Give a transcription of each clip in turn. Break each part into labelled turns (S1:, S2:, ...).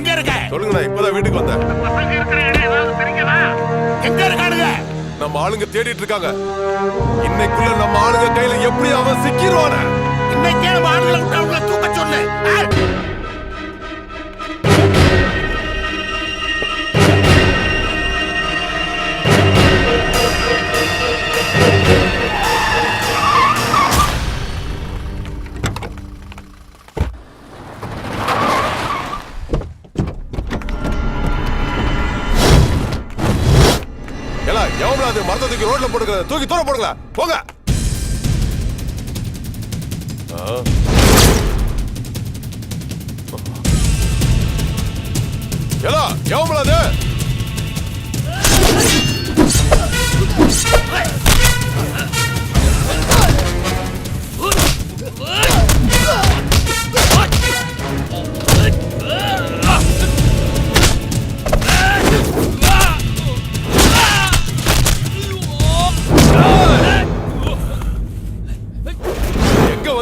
S1: எங்க இருக்க?
S2: சொல்லுங்கண்ணா இப்பதான் வீட்டுக்கு வந்தேன்.
S1: எங்க இருக்கானுங்க?
S2: நம்ம ஆளுங்க தேடிட்டு இருக்காங்க. இன்னைக்குள்ள நம்ம எல்லாம் எவ்வளவு அது மரத்தை தூக்கி ரோட்ல போடுங்க தூக்கி தூர போடுங்க. போங்க. ஆ. எல்லாம் எவ்வளவு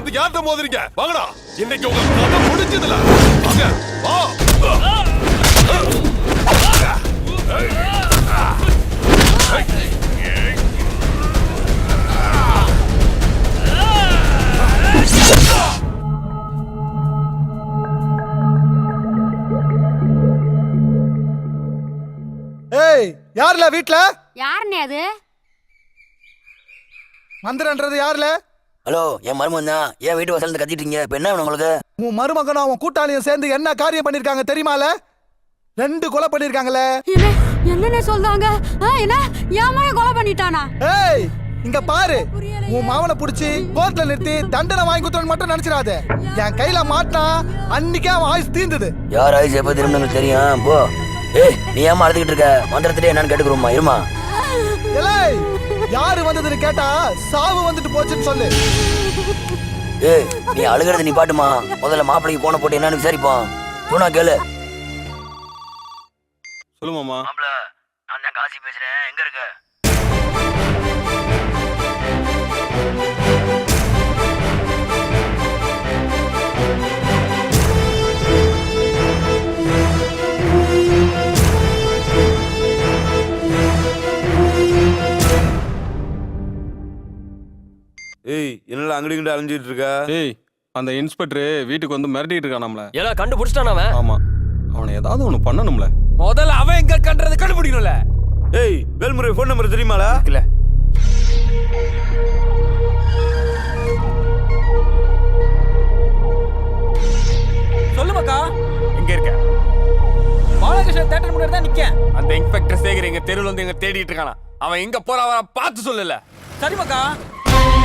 S2: வந்து யார்கிட்ட மோதுறீங்க வாங்கடா. இன்னைக்கு உங்க கதை முடிஞ்சதுல. வாங்க. வா.
S3: ஏய் யார்ல வீட்ல?
S4: யாருண்ணே அது?
S3: மந்திரன்றது யார்ல?
S5: ஹலோ என் மருமகன் தான். ஏன் வீட்டு வாசல்ல கத்திட்டு இருக்கீங்க? இப்ப என்ன வேணும் உங்களுக்கு?
S3: உன் மருமகனும் அவன் கூட்டாளியும் சேர்ந்து என்ன காரியம் பண்ணிருக்காங்க தெரியுமால? ரெண்டு கொலை பண்ணிருக்காங்களே.
S4: என்ன? என்னண்ணே சொல்றாங்க? ஆ, என்ன? என் மகன் கொலை பண்ணிட்டானா?
S3: ஏய் இங்க பாரு. உன் மாவனை புடிச்சு கோர்ட்ல நிறுத்தி தண்டனை வாங்கி குத்துறன்னு மட்டும் நினைச்சிடாத. என் கையில மாட்டினா அன்னைக்கே அவன் ஆயுஸ் தீர்ந்தது
S5: யார் ஆயுஸ் எப்ப திரும்ப தெரியும்? போ. ஏய் நீ ஏமா அழுதுகிட்டு இருக்க? மந்திரத்திலே என்னன்னு கேட்டுக்கிறோமா இருமா.
S3: ஏய் யாரு வந்ததுன்னு கேட்டா சாவு வந்துட்டு போச்சுன்னு சொல்லு.
S5: ஏய் நீ அழுகிறது நீ பாட்டுமா? முதல்ல மாப்பிளைக்கு போன போட்டு என்னன்னு விசாரிப்போம். தூணா கேளு.
S6: சொல்லுமாமா
S5: மாப்பிள நான் தான் காசி பேசுறேன். எங்க இருக்க?
S6: ஏய் என்னடா அங்கடி இங்கடி அலைஞ்சிட்டு இருக்க
S7: ஏய் அந்த இன்ஸ்பெக்டர் வீட்டுக்கு வந்து மிரட்டிட்டு இருக்கான் நம்மள
S8: எல்லாம் கண்டுபிடிச்சிட்டான் அவன்?
S7: ஆமா. அவனை ஏதாவது ஒண்ணு பண்ணணும்ல.
S8: முதல்ல அவன் எங்க கண்டது கண்டுபிடிக்கணும்ல?
S6: ஏய் வேல்முறை ஃபோன் நம்பர் தெரியுமாடா?
S8: இல்ல சொல்லுமாக்கா.
S1: எங்க இருக்க?
S8: பாலகிருஷ்ணன் தேட்டர் முன்னாடி தான் நிக்கேன்.
S1: அந்த இன்ஸ்பெக்டர் சேகர் எங்க தெருவுல வந்து எங்க தேடிட்டு இருக்கானா? அவன் எங்க போறான் அவன் பார்த்து சொல்லல.
S8: சரிமாக்கா.